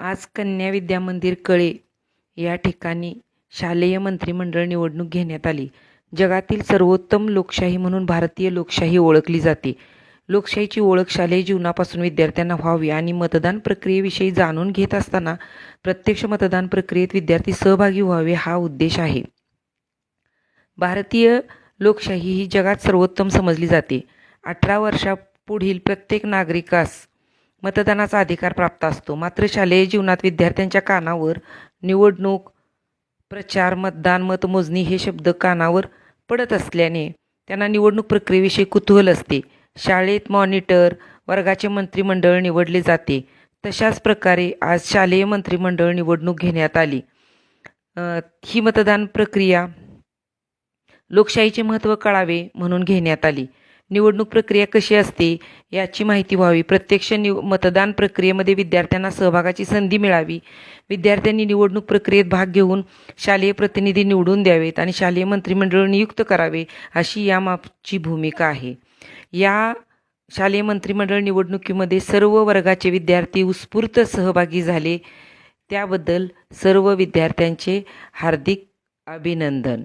आज कन्या विद्या मंदिर कळे या ठिकाणी शालेय मंत्रिमंडळ निवडणूक घेण्यात आली. जगातील सर्वोत्तम लोकशाही म्हणून भारतीय लोकशाही ओळखली जाते. लोकशाहीची ओळख शालेय जीवनापासून विद्यार्थ्यांना व्हावी आणि मतदान प्रक्रियेविषयी जाणून घेत असताना प्रत्यक्ष मतदान प्रक्रियेत विद्यार्थी सहभागी व्हावे हा उद्देश आहे. भारतीय लोकशाही ही जगात सर्वोत्तम समजली जाते. अठरा वर्षापुढील प्रत्येक नागरिकास मतदानाचा अधिकार प्राप्त असतो. मात्र शालेय जीवनात विद्यार्थ्यांच्या कानावर निवडणूक प्रचार मतदान मतमोजणी हे शब्द कानावर पडत असल्याने त्यांना निवडणूक प्रक्रियेविषयी कुतूहल असते. शाळेत मॉनिटर वर्गाचे मंत्रिमंडळ निवडले जाते. तशाच प्रकारे आज शालेय मंत्रिमंडळ निवडणूक घेण्यात आली. ही मतदान प्रक्रिया लोकशाहीचे महत्त्व कळावे म्हणून घेण्यात आली. निवडणूक प्रक्रिया कशी असते याची माहिती व्हावी. प्रत्यक्ष निव मतदान प्रक्रियेमध्ये विद्यार्थ्यांना सहभागाची संधी मिळावी. विद्यार्थ्यांनी निवडणूक प्रक्रियेत भाग घेऊन शालेय प्रतिनिधी निवडून द्यावेत आणि शालेय मंत्रिमंडळ नियुक्त करावे अशी या मापची भूमिका आहे. या शालेय मंत्रिमंडळ निवडणुकीमध्ये सर्व वर्गाचे विद्यार्थी उत्स्फूर्त सहभागी झाले. त्याबद्दल सर्व विद्यार्थ्यांचे हार्दिक अभिनंदन.